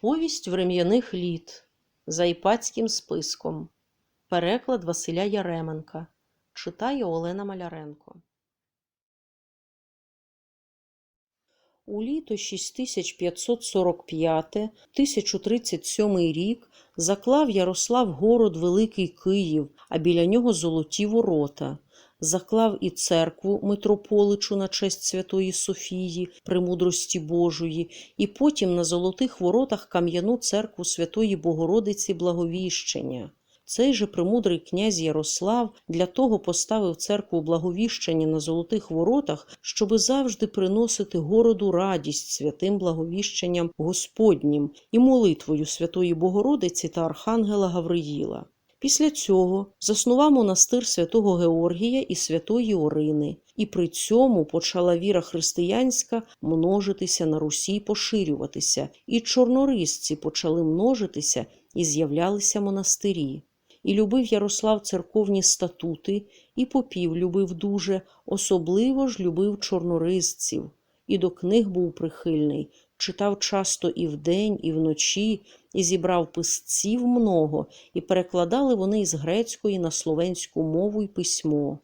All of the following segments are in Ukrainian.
Повість врем'яних літ за іпатським списком. Переклад Василя Яременка. Читає Олена Маляренко. У літо 6545-1037 рік заклав Ярослав город Великий Київ, а біля нього золоті ворота. Заклав і церкву митрополичу на честь Святої Софії, премудрості Божої, і потім на золотих воротах кам'яну церкву Святої Богородиці Благовіщення. Цей же премудрий князь Ярослав для того поставив церкву Благовіщення на золотих воротах, щоби завжди приносити городу радість святим благовіщенням Господнім і молитвою Святої Богородиці та Архангела Гавриїла. Після цього заснував монастир святого Георгія і святої Орини, і при цьому почала віра християнська множитися на Русі поширюватися, і чорнорисці почали множитися і з'являлися монастирі. І любив Ярослав церковні статути, і попів любив дуже, особливо ж любив чорнорисців, і до книг був прихильний, читав часто і вдень, і вночі, і зібрав писців много, і перекладали вони із грецької на словенську мову й письмо.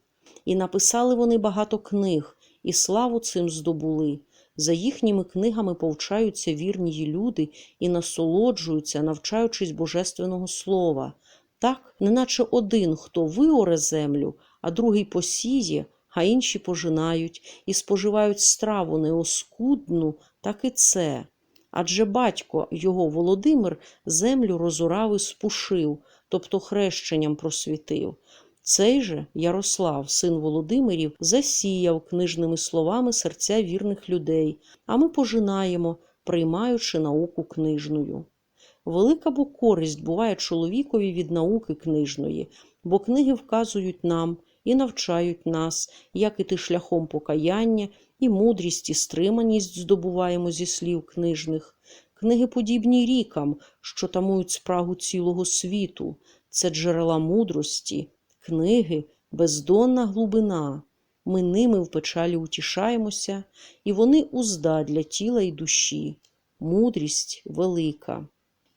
І написали вони багато книг, і славу цим здобули. За їхніми книгами повчаються вірні люди і насолоджуються, навчаючись божественного слова. Так, неначе один, хто виоре землю, а другий посіє, а інші пожинають і споживають страву неоскудну, так і це. Адже батько його Володимир землю розорав і спушив, тобто хрещенням просвітив. Цей же Ярослав, син Володимирів, засіяв книжними словами серця вірних людей, а ми пожинаємо, приймаючи науку книжною. Велика бо користь буває чоловікові від науки книжної, бо книги вказують нам і навчають нас, як іти шляхом покаяння, і мудрість, і стриманість здобуваємо зі слів книжних. Книги подібні рікам, що тамують спрагу цілого світу, це джерела мудрості, книги, бездонна глибина. Ми ними в печалі утішаємося, і вони узда для тіла і душі. Мудрість велика.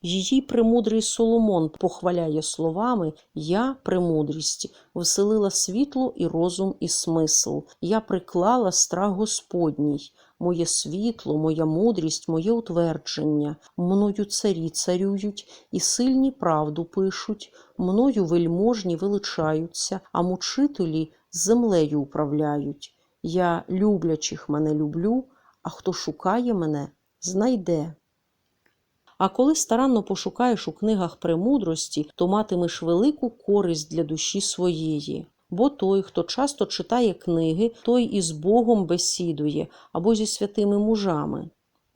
Її премудрий Соломон похваляє словами Я, премудрість, вселила світло і розум, і смисл. Я приклала страх Господній, моє світло, моя мудрість, моє утвердження. Мною царі царюють, і сильні правду пишуть, мною вельможні величаються, а мучителі землею управляють. Я люблячих мене люблю, а хто шукає мене, знайде. А коли старанно пошукаєш у книгах премудрості, то матимеш велику користь для душі своєї. Бо той, хто часто читає книги, той із Богом бесідує або зі святими мужами.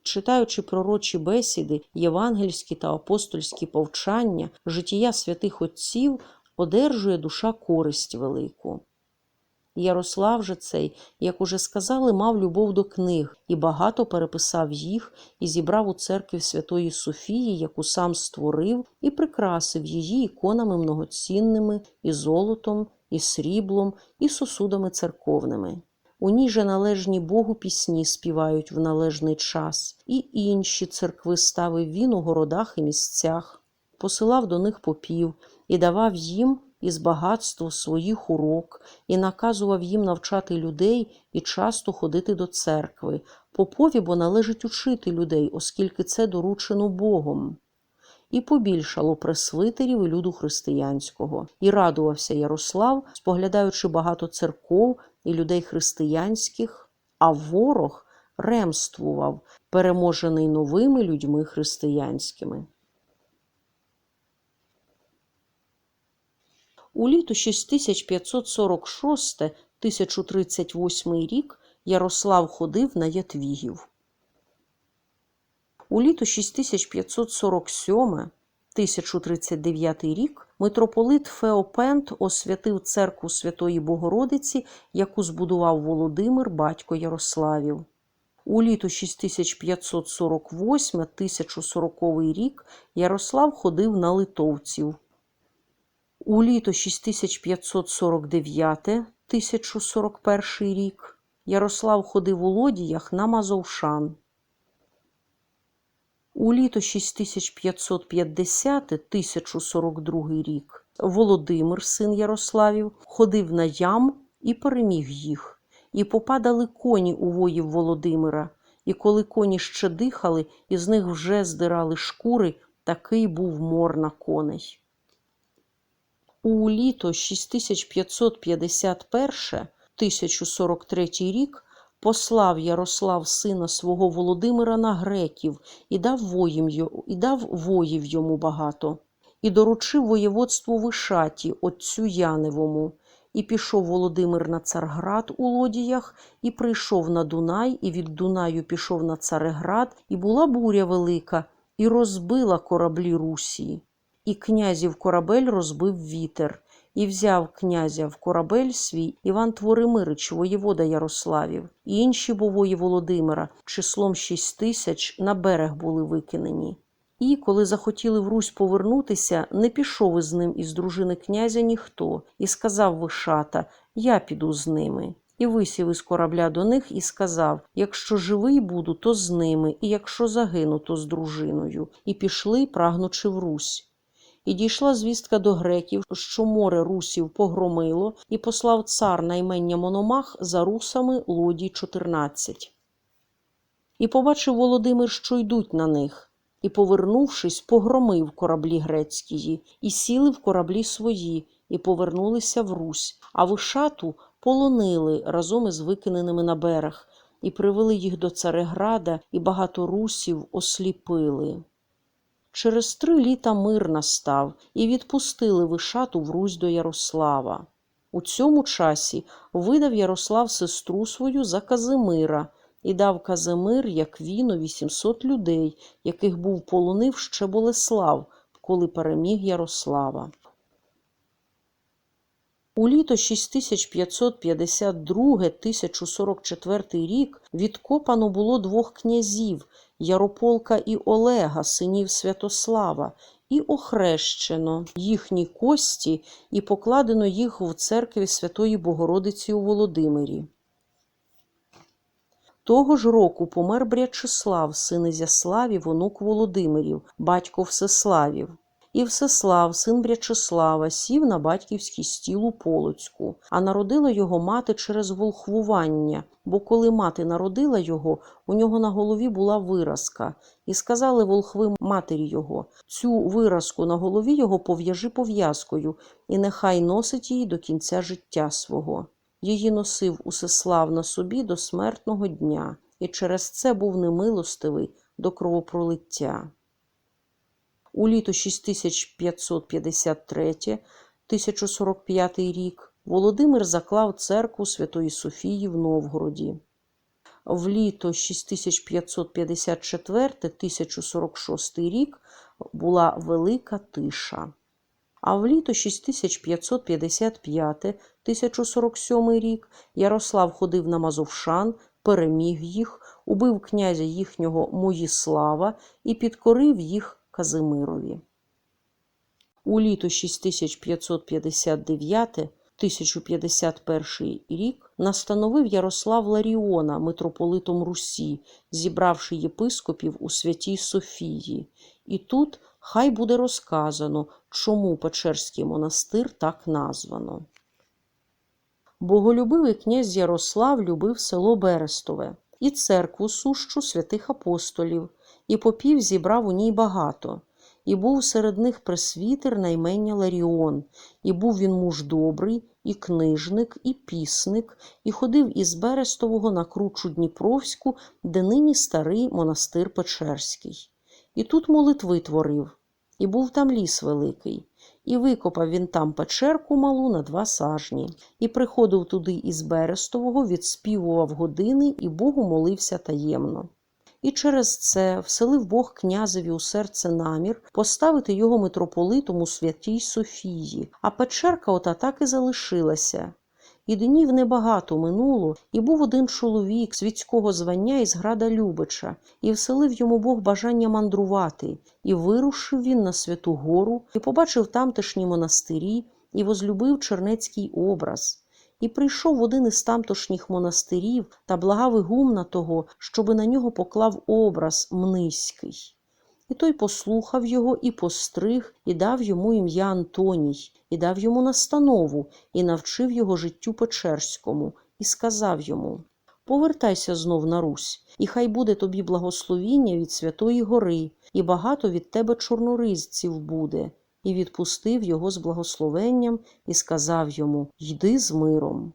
Читаючи пророчі бесіди, євангельські та апостольські повчання, життя святих отців, одержує душа користь велику. Ярослав же цей, як уже сказали, мав любов до книг і багато переписав їх і зібрав у церкві Святої Софії, яку сам створив, і прикрасив її іконами многоцінними, і золотом, і сріблом, і сосудами церковними. У ній же належні Богу пісні співають в належний час, і інші церкви ставив він у городах і місцях, посилав до них попів і давав їм із багатства своїх урок і наказував їм навчати людей і часто ходити до церкви. Попові бо належить учити людей, оскільки це доручено Богом. І побільшало пресвитерів і люду християнського, і радувався Ярослав, споглядаючи багато церков і людей християнських, а ворог ремствував, переможений новими людьми християнськими. У літо 6546-1038 рік Ярослав ходив на Ятвігів. У літо 6547-1039 рік митрополит Феопент освятив церкву Святої Богородиці, яку збудував Володимир, батько Ярославів. У літо 6548-1040 рік Ярослав ходив на литовців. У літо 6549-1041 рік Ярослав ходив у лодіях на Мазовшан. У літо 6550-1042 рік Володимир, син Ярославів, ходив на ям і переміг їх. І попадали коні у воїв Володимира, і коли коні ще дихали, із них вже здирали шкури, такий був мор на коней. У літо 6551-1043 рік послав Ярослав сина свого Володимира на греків і дав, воїм, і дав воїв йому багато, і доручив воєводству Вишаті, отцю Яневому. І пішов Володимир на Царград у лодіях, і прийшов на Дунай, і від Дунаю пішов на Цареград, і була буря велика, і розбила кораблі Русії. І князів корабель розбив вітер, і взяв князя в корабель свій Іван Творимирич, воєвода Ярославів, і інші бової Володимира, числом шість тисяч, на берег були викинені. І, коли захотіли в Русь повернутися, не пішов із ним із дружини князя ніхто, і сказав Вишата: Я піду з ними. І висів із корабля до них і сказав: Якщо живий буду, то з ними, і якщо загину, то з дружиною. І пішли, прагнучи в Русь. І дійшла звістка до греків, що море русів погромило, і послав цар наймення Мономах за русами лодій 14. І побачив Володимир, що йдуть на них, і, повернувшись, погромив кораблі грецькі, і сіли в кораблі свої, і повернулися в Русь, а вишату полонили разом із викиненими на берег, і привели їх до Цареграда, і багато русів осліпили. Через три літа мир настав, і відпустили Вишату в Русь до Ярослава. У цьому часі видав Ярослав сестру свою за Казимира і дав Казимир, як віно, 800 людей, яких був полонив ще Болеслав, коли переміг Ярослава. У літо 6552-1044 рік відкопано було двох князів Ярополка і Олега, синів Святослава, і охрещено їхні кості і покладено їх в церкві Святої Богородиці у Володимирі. Того ж року помер Брячеслав, син Ізяславів, онук Володимирів, батько Всеславів. І Всеслав, син Брячеслава, сів на батьківський стіл у Полоцьку, а народила його мати через волхвування, бо коли мати народила його, у нього на голові була виразка, і сказали волхви матері його: цю виразку на голові його пов'яжи пов'язкою, і нехай носить її до кінця життя свого. Її носив Усеслав на собі до смертного дня, і через це був немилостивий до кровопролиття. У літо 6553-1045 рік Володимир заклав церкву Святої Софії в Новгороді. В літо 6554-1046 рік була велика тиша. А в літо 6555-1047 рік Ярослав ходив на Мазовшан, переміг їх, убив князя їхнього Моїслава і підкорив їх Казимирові. У літо 6559-1051 рік настановив Ярослав Ларіона митрополитом Русі, зібравши єпископів у Святій Софії. І тут хай буде розказано, чому Печерський монастир так названо. Боголюбивий князь Ярослав любив село Берестове і церкву сущу святих апостолів, і попів зібрав у ній багато. І був серед них пресвітер наймення Ларіон, і був він муж добрий, і книжник, і пісник, і ходив із Берестового на кручу Дніпровську, де нині старий монастир Печерський. І тут молитви творив, і був там ліс великий, і викопав він там печерку малу на два сажні, і приходив туди із Берестового, відспівував години і Богу молився таємно. І через це вселив Бог князеві у серце намір поставити його митрополитом у святій Софії, а печерка ота так і залишилася. І днів небагато минуло, і був один чоловік світського звання із града Любича, і вселив йому Бог бажання мандрувати, і вирушив він на святу гору, і побачив тамтешні монастирі, і возлюбив чернецький образ. І прийшов в один із тамтошніх монастирів та благав ігумна того, щоби на нього поклав образ мниський. І той послухав його і постриг, і дав йому ім'я Антоній, і дав йому настанову, і навчив його життю Печерському, і сказав йому Повертайся знов на Русь, і хай буде тобі благословіння від Святої Гори, і багато від тебе чорноризців буде. І відпустив його з благословенням і сказав йому Йди з миром.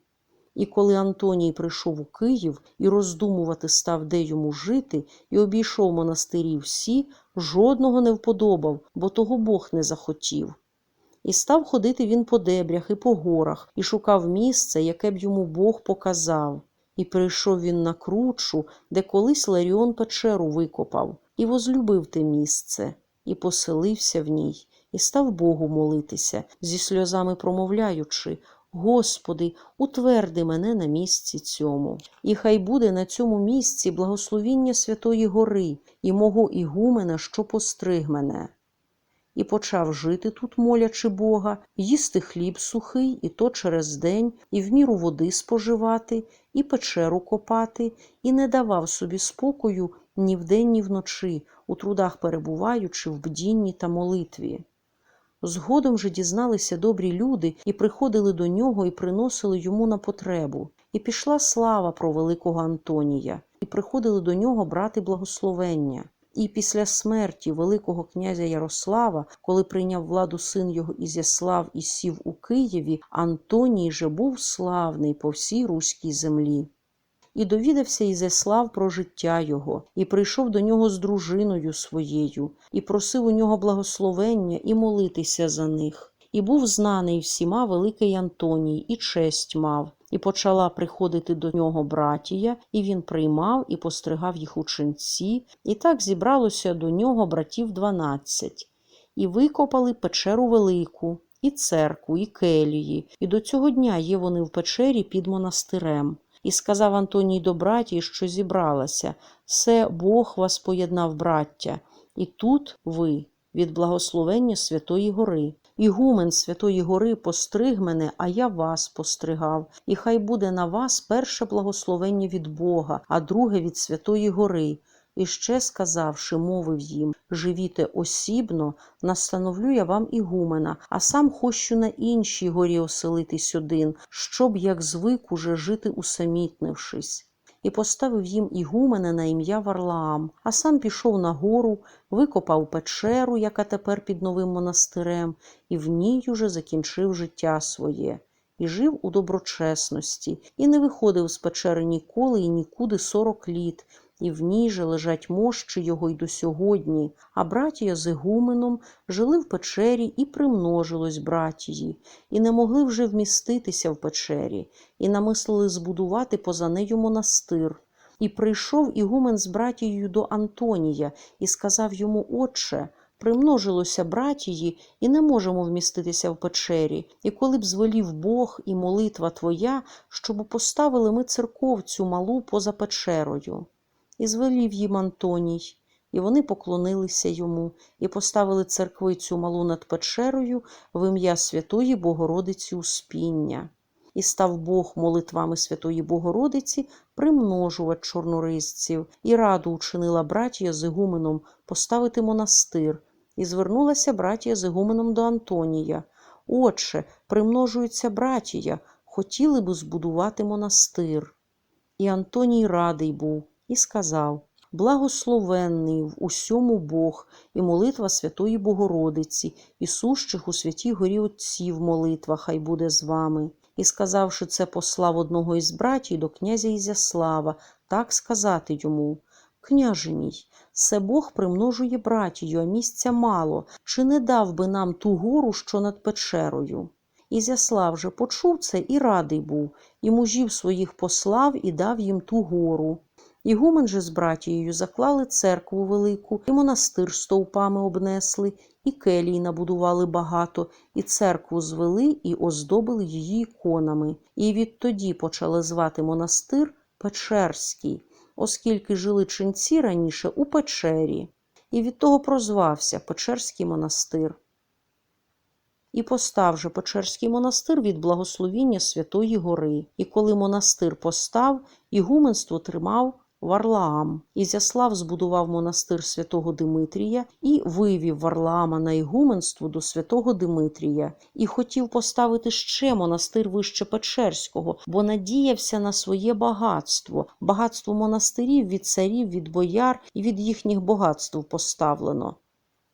І коли Антоній прийшов у Київ і роздумувати став, де йому жити, і обійшов монастирі всі, жодного не вподобав, бо того Бог не захотів. І став ходити він по дебрях і по горах, і шукав місце, яке б йому Бог показав. І прийшов він на кручу, де колись Ларіон печеру викопав, і возлюбив те місце, і поселився в ній, і став Богу молитися, зі сльозами промовляючи Господи, утверди мене на місці цьому. І хай буде на цьому місці благословіння Святої Гори і мого ігумена, що постриг мене. І почав жити тут, молячи Бога, їсти хліб сухий, і то через день, і в міру води споживати, і печеру копати, і не давав собі спокою ні вдень, ні вночі, у трудах перебуваючи в бдінні та молитві. Згодом же дізналися добрі люди і приходили до нього і приносили йому на потребу. І пішла слава про великого Антонія, і приходили до нього брати благословення. І після смерті Великого князя Ярослава, коли прийняв владу син його Ізяслав і сів у Києві, Антоній же був славний по всій руській землі. І довідався Ізяслав про життя його, і прийшов до нього з дружиною своєю, і просив у нього благословення і молитися за них. І був знаний всіма великий Антоній, і честь мав, і почала приходити до нього братія, і він приймав і постригав їх у ченці, і так зібралося до нього братів дванадцять, і викопали печеру велику, і церкву, і келії, і до цього дня є вони в печері під монастирем. І сказав Антоній до братії, що зібралася, «Се Бог вас поєднав, браття, і тут ви від благословення Святої Гори. Ігумен Святої Гори постриг мене, а я вас постригав, і хай буде на вас перше благословення від Бога, а друге від Святої Гори. І ще сказавши, мовив їм живіте осібно, настановлю я вам ігумена, а сам хочу на іншій горі оселитись один, щоб, як звик, уже жити усамітнившись. І поставив їм ігумена на ім'я Варлаам, а сам пішов на гору, викопав печеру, яка тепер під новим монастирем, і в ній уже закінчив життя своє. І жив у доброчесності, і не виходив з печери ніколи і нікуди сорок літ, і в ній же лежать мощі його й до сьогодні, а братія з Ігуменом жили в печері і примножилось братії, і не могли вже вміститися в печері, і намислили збудувати поза нею монастир. І прийшов Ігумен з братією до Антонія і сказав йому, Отче, примножилося братії, і не можемо вміститися в печері. І коли б звелів Бог і молитва твоя, щоб поставили ми церковцю малу поза печерою. І звелів їм Антоній, і вони поклонилися йому, і поставили церквицю малу над печерою в ім'я Святої Богородиці Успіння. І став Бог молитвами Святої Богородиці примножувати чорноризців, і раду учинила братія з Ігуменом поставити монастир, і звернулася братія з Ігуменом до Антонія. Отче, примножується братія, хотіли б збудувати монастир. І Антоній радий був і сказав Благословенний в усьому Бог і молитва Святої Богородиці, і сущих у святій горі Отців молитва хай буде з вами. І, сказавши це, послав одного із братів до князя Ізяслава, так сказати йому Княже мій, се Бог примножує братію, а місця мало, чи не дав би нам ту гору, що над печерою? Ізяслав же почув це і радий був, і мужів своїх послав і дав їм ту гору. Ігумен же з братією заклали церкву велику, і монастир стовпами обнесли, і келій набудували багато, і церкву звели і оздобили її іконами. І відтоді почали звати монастир Печерський, оскільки жили ченці раніше у печері, і від того прозвався Печерський монастир. І постав же Печерський монастир від благословіння Святої Гори. І коли монастир постав, ігуменство тримав Варлаам. Ізяслав збудував монастир святого Димитрія і вивів Варлаама на ігуменство до святого Димитрія і хотів поставити ще монастир вище Печерського, бо надіявся на своє багатство. Багатство монастирів від царів, від бояр і від їхніх багатств поставлено.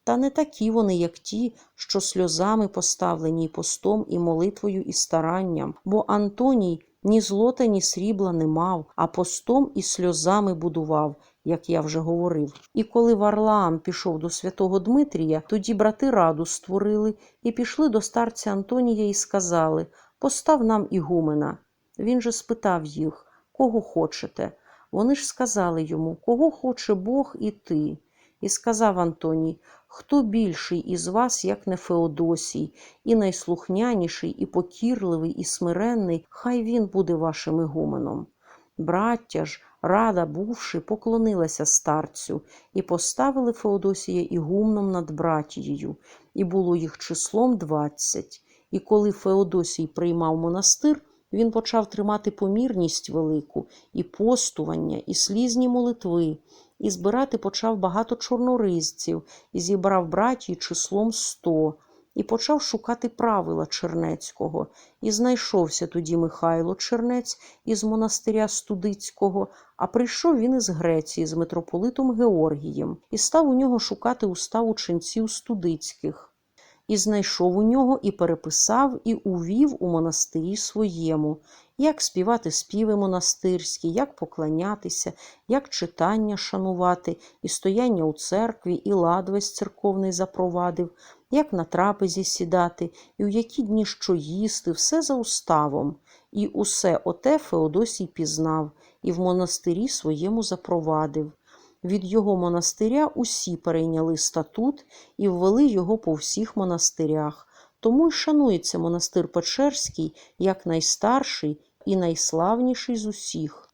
Та не такі вони, як ті, що сльозами поставлені постом, і молитвою, і старанням, бо Антоній ні злота, ні срібла не мав, а постом і сльозами будував, як я вже говорив. І коли Варлаам пішов до святого Дмитрія, тоді брати раду створили і пішли до старця Антонія і сказали Постав нам ігумена. Він же спитав їх, кого хочете. Вони ж сказали йому, кого хоче Бог і ти. І сказав Антоній, хто більший із вас, як не Феодосій, і найслухняніший, і покірливий, і смиренний, хай він буде вашим ігуменом. Браття ж, рада бувши, поклонилася старцю і поставили Феодосія ігумном над братією, і було їх числом двадцять. І коли Феодосій приймав монастир, він почав тримати помірність велику, і постування, і слізні молитви, і збирати почав багато чорноризців, і зібрав братій числом сто, і почав шукати правила Чернецького. І знайшовся тоді Михайло Чернець із монастиря Студицького, а прийшов він із Греції з митрополитом Георгієм, і став у нього шукати устав ученців студицьких. І знайшов у нього, і переписав, і увів у монастирі своєму, як співати співи монастирські, як поклонятися, як читання шанувати, і стояння у церкві, і лад весь церковний запровадив, як на трапезі сідати, і у які дні що їсти, все за уставом. І усе оте Феодосій пізнав, і в монастирі своєму запровадив. Від його монастиря усі перейняли статут і ввели його по всіх монастирях. Тому й шанується монастир Печерський як найстарший і найславніший з усіх.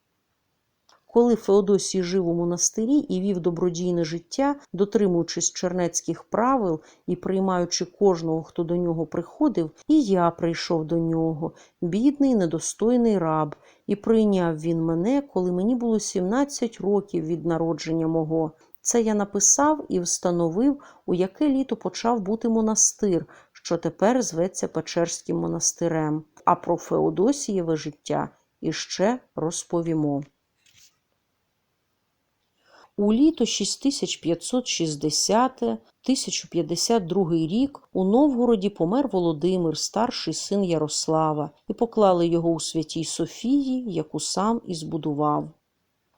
Коли Феодосій жив у монастирі і вів добродійне життя, дотримуючись чернецьких правил і приймаючи кожного, хто до нього приходив, і я прийшов до нього, бідний, недостойний раб, і прийняв він мене, коли мені було 17 років від народження мого. Це я написав і встановив, у яке літо почав бути монастир, що тепер зветься Печерським монастирем. А про Феодосієве життя іще розповімо. У літо 6560-1052 рік у Новгороді помер Володимир, старший син Ярослава, і поклали його у святій Софії, яку сам і збудував.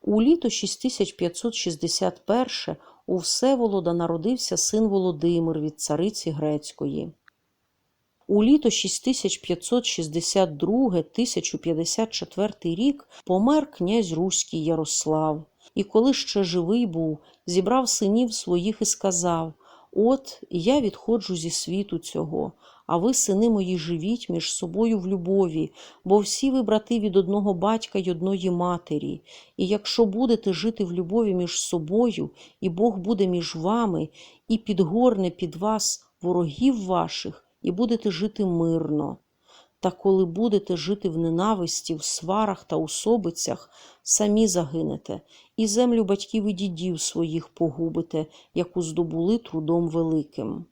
У літо 6561 у Всеволода народився син Володимир від цариці Грецької. У літо 6562-1054 рік помер князь Руський Ярослав, і коли ще живий був, зібрав синів своїх і сказав: От я відходжу зі світу цього, а ви, сини мої, живіть між собою в любові, бо всі ви брати від одного батька й одної матері. І якщо будете жити в любові між собою, і Бог буде між вами, і підгорне під вас ворогів ваших, і будете жити мирно. Та коли будете жити в ненависті, в сварах та особицях, самі загинете, і землю батьків і дідів своїх погубите, яку здобули трудом великим.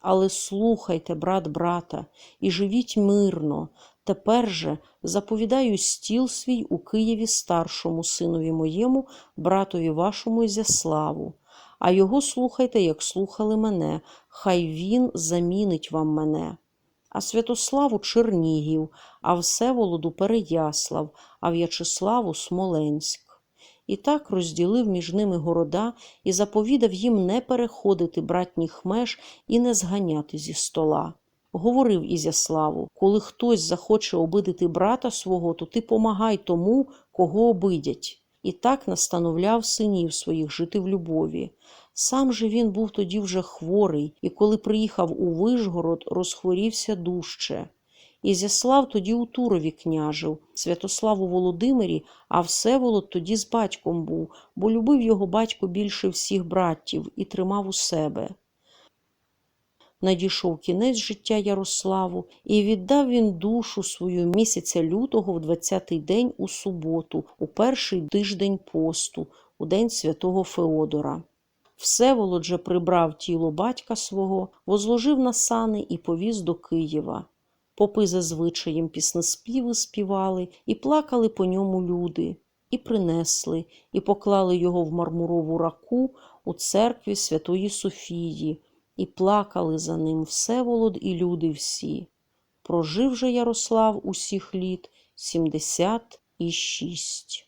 Але слухайте, брат брата, і живіть мирно. Тепер же заповідаю стіл свій у Києві старшому синові моєму, братові вашому Ізяславу. А його слухайте, як слухали мене, хай він замінить вам мене. А Святославу Чернігів, а Всеволоду Переяслав, а В'ячеславу Смоленськ. І так розділив між ними города і заповідав їм не переходити братніх меж і не зганяти зі стола. Говорив Ізяславу, коли хтось захоче обидити брата свого, то ти помагай тому, кого обидять. І так настановляв синів своїх жити в любові. Сам же він був тоді вже хворий, і коли приїхав у Вишгород, розхворівся дужче. Ізяслав тоді у Турові княжив, Святослав у Володимирі, а Всеволод тоді з батьком був, бо любив його батько більше всіх братів і тримав у себе. Надійшов кінець життя Ярославу, і віддав він душу свою місяця лютого в 20-й день у суботу, у перший тиждень посту, у день святого Феодора. Всеволод же прибрав тіло батька свого, возложив на сани і повіз до Києва. Попи за звичаєм піснеспіви співали, і плакали по ньому люди, і принесли, і поклали його в мармурову раку у церкві Святої Софії, і плакали за ним Всеволод і люди всі. Прожив же Ярослав усіх літ сімдесят і шість.